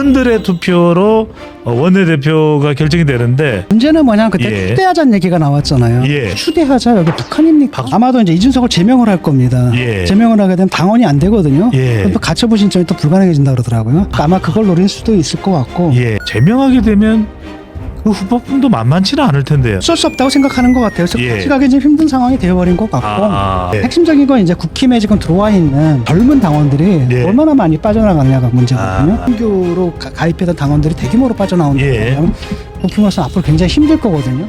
의원들의 투표로 어, 원내대표가 결정이 되는데 문제는 뭐냐면 그때 예. 추대하자는 얘기가 나왔잖아요. 예. 추대하자 여기 북한입니까? 박- 아마도 이제 이준석을 제명을 할 겁니다. 예. 제명을 하게 되면 당원이 안 되거든요. 예. 그럼 또 가처분 신청이 또 불가능해진다 그러더라고요. 그러니까 아마 그걸 노릴 수도 있을 것 같고 예 제명하게 되면 그 후보풍도 만만치는 않을 텐데요. 어쩔 수 없다고 생각하는 것 같아요. 그래서 예. 같이 가기 좀 힘든 상황이 되어버린 것 같고 아, 예. 핵심적인 건 이제 국힘에 지금 들어와 있는 젊은 당원들이 예. 얼마나 많이 빠져나가느냐가 문제거든요. 아. 신규로 가- 가입했던 당원들이 대규모로 빠져나오는 예. 국힘으로서 앞으로 굉장히 힘들 거거든요.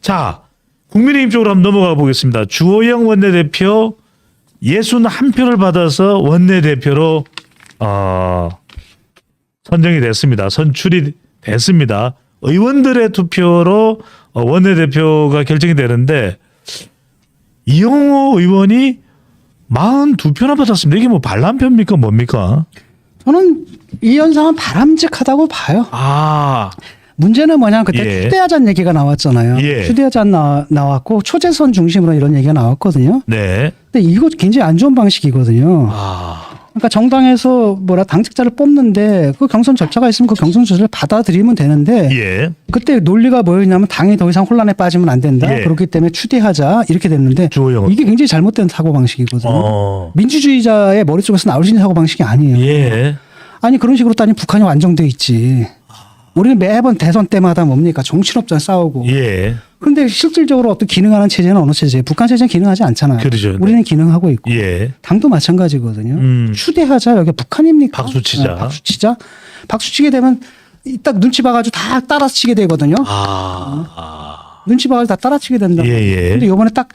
자 국민의힘 쪽으로 한번 넘어가 보겠습니다. 주호영 원내대표 예순 한 표를 받아서 원내대표로 어, 선정이 됐습니다. 선출이 됐습니다. 의원들의 투표로 어, 원내대표가 결정이 되는데 이용호 의원이 42표나 받았습니다. 이게 뭐 반란표입니까 뭡니까? 저는 이 현상은 바람직하다고 봐요. 아, 문제는 뭐냐면 그때 예. 추대하자는 얘기가 나왔잖아요. 예. 추대하자 나, 나왔고 초재선 중심으로 이런 얘기가 나왔거든요. 네. 근데 이거 굉장히 안 좋은 방식이거든요. 아, 그러니까 정당에서 뭐라 당직자를 뽑는데 그 경선 절차가 있으면 그 경선 절차를 받아들이면 되는데 예. 그때 논리가 뭐였냐면 당이 더 이상 혼란에 빠지면 안 된다. 예. 그렇기 때문에 추대하자 이렇게 됐는데 주호영. 이게 굉장히 잘못된 사고 방식이거든요. 어, 민주주의자의 머릿속에서 나올 수 있는 사고 방식이 아니에요. 예. 아니 그런 식으로 따니 북한이 완성돼 있지. 우리는 매번 대선 때마다 뭡니까 정신없잖아 싸우고. 예. 그런데 실질적으로 어떤 기능하는 체제는 어느 체제? 북한 체제는 기능하지 않잖아요. 그러죠. 네. 우리는 기능하고 있고. 예. 당도 마찬가지거든요. 음. 추대하자 여기 북한입니까? 박수 치자. 네, 박수 치자. 박수 치게 되면 이딱 눈치 봐가지고 다 따라서 치게 되거든요. 아. 눈치 봐가지고 다 따라치게 된다. 예, 예. 근데 이번에 딱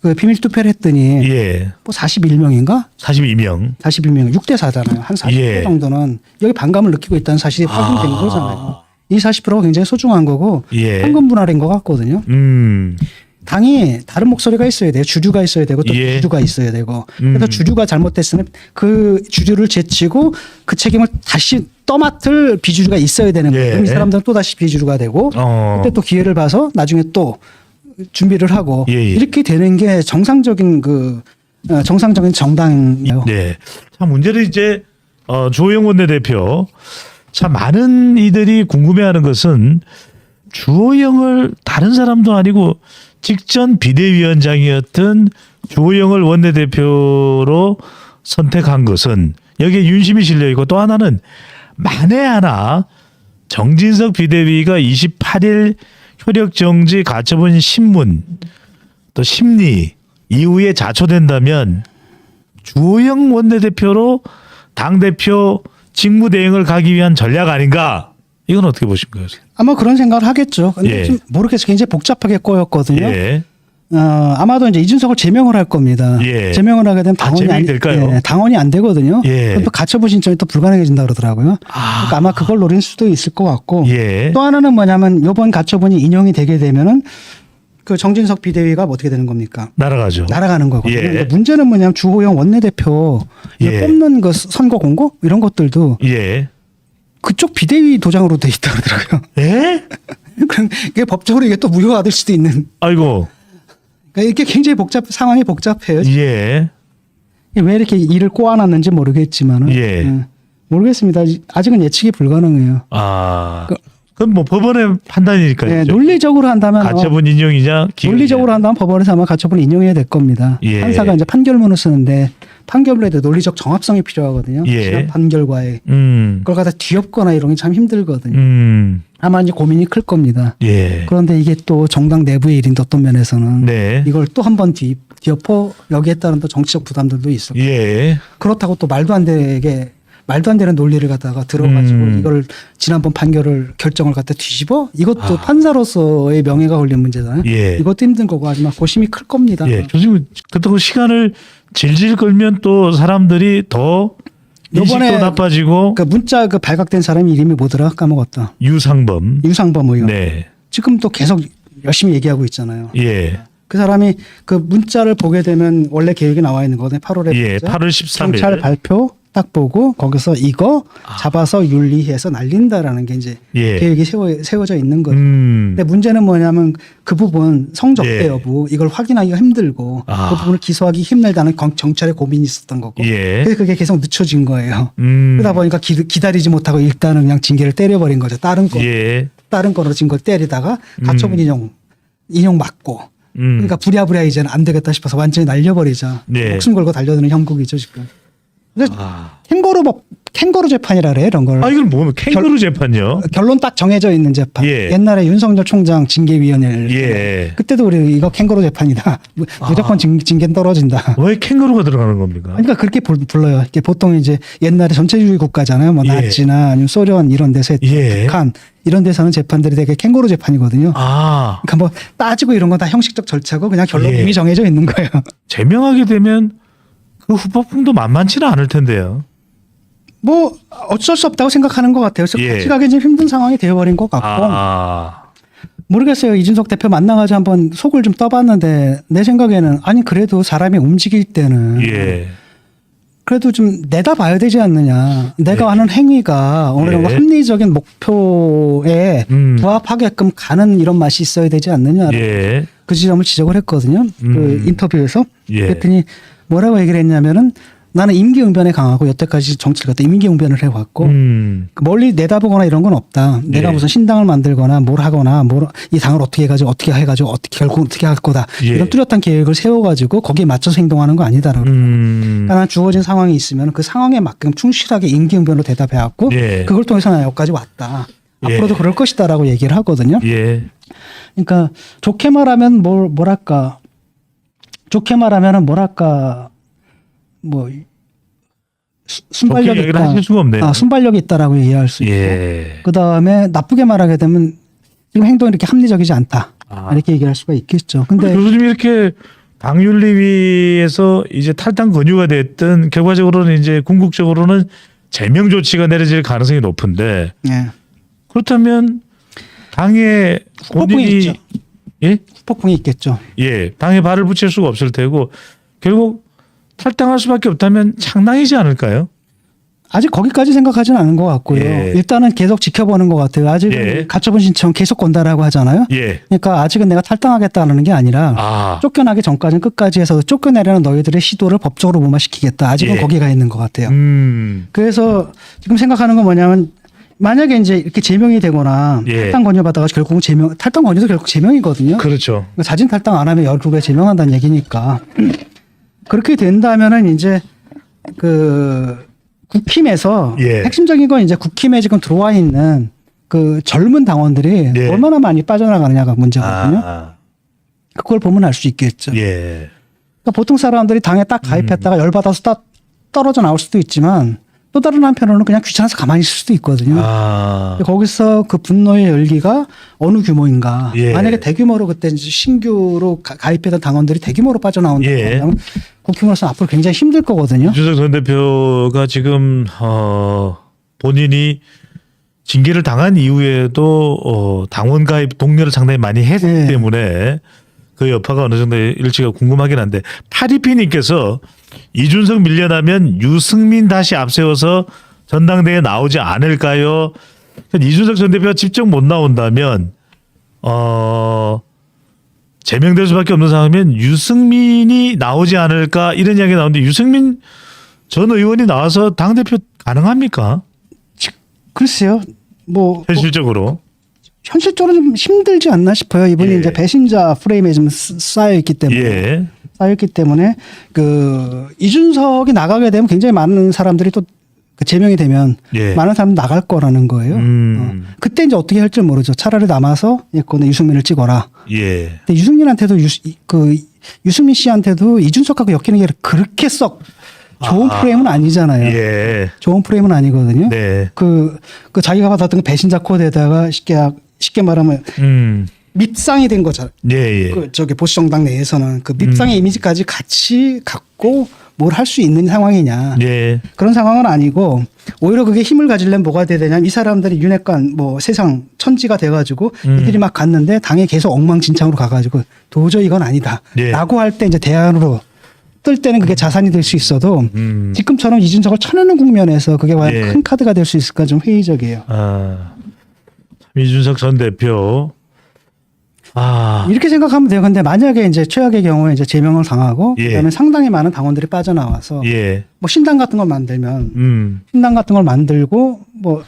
그 비밀 투표를 했더니 예. 뭐 41명인가? 42명. 41명, 6대 4잖아요. 한 40% 예. 정도는 여기 반감을 느끼고 있다는 사실이 확인된 아. 거잖아요. 이 40%가 굉장히 소중한 거고 예. 현금 분할인 것 같거든요. 음. 당이 다른 목소리가 있어야 돼요. 주류가 있어야 되고 또 예. 비주류가 있어야 되고. 그래서 음. 주류가 잘못됐으면 그 주류를 제치고 그 책임을 다시 떠맡을 비주류가 있어야 되는 거예요. 예. 그럼 이 사람들은 또 다시 비주류가 되고 어. 그때 또 기회를 봐서 나중에 또 준비를 하고 예, 예. 이렇게 되는 게 정상적인 그 어, 정상적인 정당이에요. 네. 자, 문제는 이제 어, 조영 원내대표 참 많은 이들이 궁금해하는 것은 주호영을 다른 사람도 아니고 직전 비대위원장이었던 주호영을 원내대표로 선택한 것은 여기에 윤심이 실려 있고 또 하나는 만에 하나 정진석 비대위가 28일 효력 정지 가처분 신문 또 심리 이후에 자초된다면 주호영 원내대표로 당 대표 직무 대행을 가기 위한 전략 아닌가? 이건 어떻게 보십니까? 아마 그런 생각을 하겠죠. 근데 예. 좀 모르겠어요. 굉장히 복잡하게 꼬였거든요. 예. 어, 아마도 이제 이준석을 제명을 할 겁니다. 예. 제명을 하게 되면 아, 당원이 제명이 아니, 될까요? 예, 당원이 안 되거든요. 예. 또 가처분 신청이 또 불가능해진다 그러더라고요. 그러니까 아마 그걸 노릴 수도 있을 것 같고 예. 또 하나는 뭐냐면 이번 가처분이 인용이 되게 되면은 그 정진석 비대위가 뭐 어떻게 되는 겁니까? 날아가죠. 날아가는 거거든요. 예. 근데 문제는 뭐냐면 주호영 원내대표 예. 뽑는 그 선거 공고 이런 것들도 예. 그쪽 비대위 도장으로 돼 있다 그러더라고요. 예? 그럼 이게 법적으로 이게 또 무효가 될 수도 있는. 아이고. 그러니까 이게 굉장히 복잡 상황이 복잡해요. 예. 왜 이렇게 일을 꼬아놨는지 모르겠지만은 예. 예. 모르겠습니다. 아직은 예측이 불가능해요. 아. 그- 그건 뭐 법원의 판단이니까요. 예, 논리적으로 한다면 어, 가처분 인용이냐? 기각이냐. 논리적으로 한다면 법원에서 아마 가처분을 인용해야 될 겁니다. 예. 판사가 이제 판결문을 쓰는데 판결문에 도 논리적 정합성이 필요하거든요. 예. 지난 판결과의 음. 그걸 갖다 뒤엎거나 이런 게 참 힘들거든요. 음. 아마 이제 고민이 클 겁니다. 예. 그런데 이게 또 정당 내부의 일인데 어떤 면에서는 네. 이걸 또 한 번 뒤엎어 여기에 따른 또 정치적 부담들도 있어. 예. 그렇다고 또 말도 안 되게 말도 안 되는 논리를 갖다가 들어가지고 음. 이걸 지난번 판결을 결정을 갖다 뒤집어 이것도 아. 판사로서의 명예가 걸린 문제잖아요. 예. 이것도 힘든 거고 하지만 고심이 클 겁니다. 예. 교수님 그렇다고 시간을 질질 끌면 또 사람들이 더 인식도 요번에 나빠지고 그 문자 그 발각된 사람이 이름이 뭐더라 까먹었다. 유상범. 유상범 의원. 네. 지금 또 계속 열심히 얘기하고 있잖아요. 예. 그 사람이 그 문자를 보게 되면 원래 계획이 나와 있는 거거든요. 8월에 예. 8월 13일. 경찰 발표 딱 보고 거기서 이거 잡아서 윤리해서 날린다라는 게 이제 예. 계획이 세워, 세워져 있는 거예요. 음. 근데 문제는 뭐냐면 그 부분 성적대 예. 여부 이걸 확인하기가 힘들고 아. 그 부분을 기소하기 힘들다는 경- 경찰의 고민이 있었던 거고 예. 그래서 그게 계속 늦춰진 거예요. 음. 그러다 보니까 기, 기다리지 못하고 일단은 그냥 징계를 때려버린 거죠. 다른 거 예. 다른 거로 징계를 때리다가 가처분 음. 인용 인용 맞고 음. 그러니까 부랴부랴 이제는 안 되겠다 싶어서 완전히 날려버리자. 네. 목숨 걸고 달려드는 형국이죠 지금. 근데 아. 캥거루 법 캥거루 재판이라 그래 이런 걸. 아 이건 뭐 캥거루 재판요? 결론 딱 정해져 있는 재판. 예. 옛날에 윤석열 총장 징계위원회를 예. 그때도 우리 이거 캥거루 재판이다. 무- 무조건 징, 징계는 떨어진다. 왜 캥거루가 들어가는 겁니까? 그러니까 그렇게 불- 불러요. 이게 보통 이제 옛날에 전체주의 국가잖아요. 뭐 예. 나치나 아니면 소련 이런 데서 했던 예. 북한 이런 데서는 재판들이 되게 캥거루 재판이거든요. 아 그러니까 뭐 따지고 이런 건 다 형식적 절차고 그냥 결론 예. 이미 정해져 있는 거예요. 제명하게 되면 그 후폭풍도 만만치는 않을 텐데요. 뭐 어쩔 수 없다고 생각하는 것 같아요. 그래서 예. 같이 가기 좀 힘든 상황이 되어버린 것 같고 아. 모르겠어요. 이준석 대표 만나가지고 한번 속을 좀 떠봤는데 내 생각에는 아니 그래도 사람이 움직일 때는 예. 그래도 좀 내다봐야 되지 않느냐. 내가 예. 하는 행위가 어느 정도 예. 합리적인 목표에 음. 부합하게끔 가는 이런 맛이 있어야 되지 않느냐. 예. 그 지점을 지적을 했거든요. 그 음. 인터뷰에서. 예. 그랬더니 뭐라고 얘기를 했냐면은 나는 임기응변에 강하고 여태까지 정치를 갖다 임기응변을 해왔고 음. 그 멀리 내다보거나 이런 건 없다. 내가 예. 무슨 신당을 만들거나 뭘 하거나 뭘 이 당을 어떻게 해가지고 어떻게 해가지고 어떻게 결국 어떻게 할 거다. 예. 이런 뚜렷한 계획을 세워가지고 거기에 맞춰서 행동하는 거 아니다라고. 음. 그러니까 난 주어진 상황이 있으면 그 상황에 맞게끔 충실하게 임기응변으로 대답해왔고 예. 그걸 통해서 난 여기까지 왔다. 예. 앞으로도 그럴 것이다라고 얘기를 하거든요. 예. 그러니까 좋게 말하면 뭘 뭐랄까 좋게 말하면은 뭐랄까 뭐 수- 순발력이 있다. 하실 수가 없네요. 아, 순발력이 있다라고 이해할 수 있고. 예. 그 다음에 나쁘게 말하게 되면 지금 행동이 이렇게 합리적이지 않다. 아. 이렇게 얘기할 수가 있겠죠. 근데 교수님이 이렇게 당윤리위에서 이제 탈당 권유가 됐든 결과적으로는 이제 궁극적으로는 제명 조치가 내려질 가능성이 높은데 예. 그렇다면 당의 후폭풍이 본인이 있죠. 예? 폭풍이 있겠죠. 예, 당에 발을 붙일 수가 없을 테고 결국 탈당할 수밖에 없다면 창당이지 않을까요? 아직 거기까지 생각하지는 않은 것 같고요. 예. 일단은 계속 지켜보는 것 같아요. 아직은 예. 가처분 신청 계속 건다라고 하잖아요. 예. 그러니까 아직은 내가 탈당하겠다는 게 아니라 아, 쫓겨나기 전까지는 끝까지 해서 쫓겨내려는 너희들의 시도를 법적으로 무마시키겠다. 아직은 예. 거기 가 있는 것 같아요. 음, 그래서 지금 생각하는 건 뭐냐면 만약에 이제 이렇게 제명이 되거나 예. 탈당 권유 받다가 결국은 제명 탈당 권유도 결국 제명이거든요. 그렇죠. 그러니까 자진 탈당 안 하면 열두배 제명한다는 얘기니까 그렇게 된다면은 이제 그 국힘에서 예. 핵심적인 건 이제 국힘에 지금 들어와 있는 그 젊은 당원들이 예. 얼마나 많이 빠져나가느냐가 문제거든요. 아, 그걸 보면 알 수 있겠죠. 예, 그러니까 보통 사람들이 당에 딱 가입했다가 음. 열받아서 딱 떨어져 나올 수도 있지만 또 다른 한편으로는 그냥 귀찮아서 가만히 있을 수도 있거든요. 아, 거기서 그 분노의 열기가 어느 규모인가. 예. 만약에 대규모로 그때 이제 신규로 가- 가입했던 당원들이 대규모로 빠져나온다면 예. 국힘으로서는 앞으로 굉장히 힘들 거거든요. 이준석 전 대표가 지금 어, 본인이 징계를 당한 이후에도 어, 당원 가입 동료를 상당히 많이 했기 네. 때문에 그 여파가 어느 정도 일지가 궁금하긴 한데 파리피님께서 이준석 밀려나면 유승민 다시 앞세워서 전당대회에 나오지 않을까요? 그러니까 이준석 전 대표가 직접 못 나온다면 어 제명될 수밖에 없는 상황이면 유승민이 나오지 않을까 이런 이야기가 나오는데 유승민 전 의원이 나와서 당 대표 가능합니까? 글쎄요. 뭐, 뭐 현실적으로 현실적으로 좀 힘들지 않나 싶어요. 이분이 예. 이제 배신자 프레임에 좀 쓰- 쌓여 있기 때문에 예, 쌓였기 때문에 그 이준석이 나가게 되면 굉장히 많은 사람들이 또그 제명이 되면 예. 많은 사람 나갈 거라는 거예요. 음. 어. 그때 이제 어떻게 할지 모르죠. 차라리 남아서 예컨대 유승민을 찍어라. 예, 근데 유승민한테도 유, 그 유승민 씨한테도 이준석하고 엮이는 게 그렇게 썩 좋은 아. 프레임은 아니잖아요. 예, 좋은 프레임은 아니거든요. 네, 그, 그 자기가 받았던 그 배신자 코드에다가 쉽게 쉽게 말하면 음, 밉상이 된 거잖아요. 예, 예, 그 저기 보수 정당 내에서는 그 밉상의 이미지까지 같이 갖고 뭘 할 수 있는 상황이냐. 예, 그런 상황은 아니고 오히려 그게 힘을 가지려면 뭐가 돼야 되냐면 이 사람들이 윤핵관 뭐 세상 천지가 돼가지고 음. 이들이 막 갔는데 당에 계속 엉망진창으로 가가지고 도저히 이건 아니다. 예. 라고 할 때 이제 대안으로 어떨 때는 그게 자산이 될 수 있어도 음. 지금처럼 이준석을 쳐내는 국면에서 그게 과연 예. 큰 카드가 될 수 있을까 좀 회의적이에요. 아, 참 이준석 전 대표. 아, 이렇게 생각하면 돼요. 근데 만약에 이제 최악의 경우에 이제 제명을 당하고 예. 그다음에 상당히 많은 당원들이 빠져나와서 예, 뭐 신당 같은 걸 만들면 음, 신당 같은 걸 만들고 뭐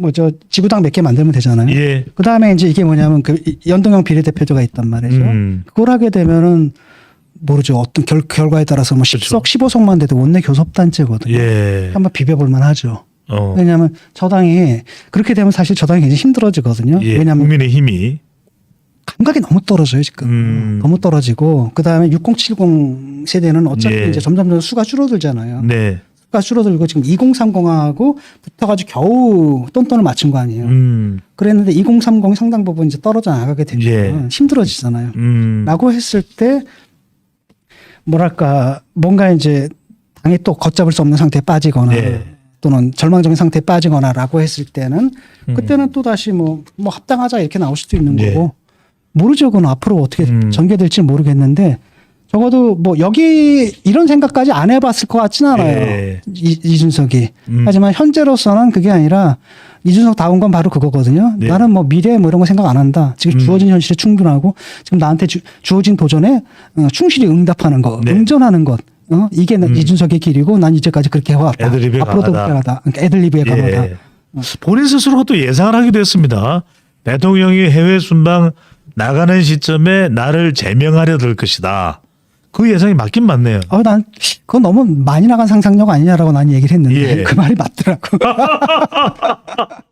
뭐 저 지구당 몇 개 만들면 되잖아요. 예, 그다음에 이제 이게 뭐냐면 그 이- 연동형 비례대표제가 있단 말이죠. 음, 그걸 하게 되면은 모르죠. 어떤 결, 결과에 따라서 뭐 10석, 15석만 돼도 원내 교섭단체거든요. 그렇죠. 예, 한번 비벼볼 만 하죠. 어, 왜냐하면 저당이 그렇게 되면 사실 저당이 굉장히 힘들어지거든요. 예, 왜냐하면 국민의 힘이, 감각이 너무 떨어져요 지금. 음. 너무 떨어지고 그 다음에 6070 세대는 어차피 예. 이제 점점 점 수가 줄어들잖아요. 네, 수가 줄어들고 지금 2030하고 붙어가지고 겨우 똔똔을 맞춘 거 아니에요. 음, 그랬는데 2030이 상당 부분 이제 떨어져 나가게 되면 예. 힘들어지잖아요. 음, 라고 했을 때 뭐랄까 뭔가 이제 당이 또 걷잡을 수 없는 상태에 빠지거나 네. 또는 절망적인 상태에 빠지거나라고 했을 때는 음. 그때는 또 다시 뭐 뭐 합당하자 이렇게 나올 수도 있는 네. 거고 모르죠 그건 앞으로 어떻게 음. 전개될지 모르겠는데 적어도 뭐 여기 이런 생각까지 안 해봤을 것 같진 않아요 예. 이, 이준석이 음. 하지만 현재로서는 그게 아니라 이준석 다운 건 바로 그거거든요. 네. 나는 뭐 미래 뭐 이런 거 생각 안 한다. 지금 음. 주어진 현실에 충분하고 지금 나한테 주, 주어진 도전에 어, 충실히 응답하는 것, 네. 응전하는 것. 어? 이게 나- 음. 이준석의 길이고 난 이제까지 그렇게 해왔다. 애드립에 앞으로도 강하다. 그렇게 하다. 그러니까 애들립에 강하다. 예. 본인 스스로가 또 예상을 하기도 했습니다. 대통령이 해외 순방 나가는 시점에 나를 제명하려 들 것이다. 그 예상이 맞긴 맞네요. 어, 난 그건 너무 많이 나간 상상력 아니냐라고 난 얘기를 했는데 예. 그 말이 맞더라고.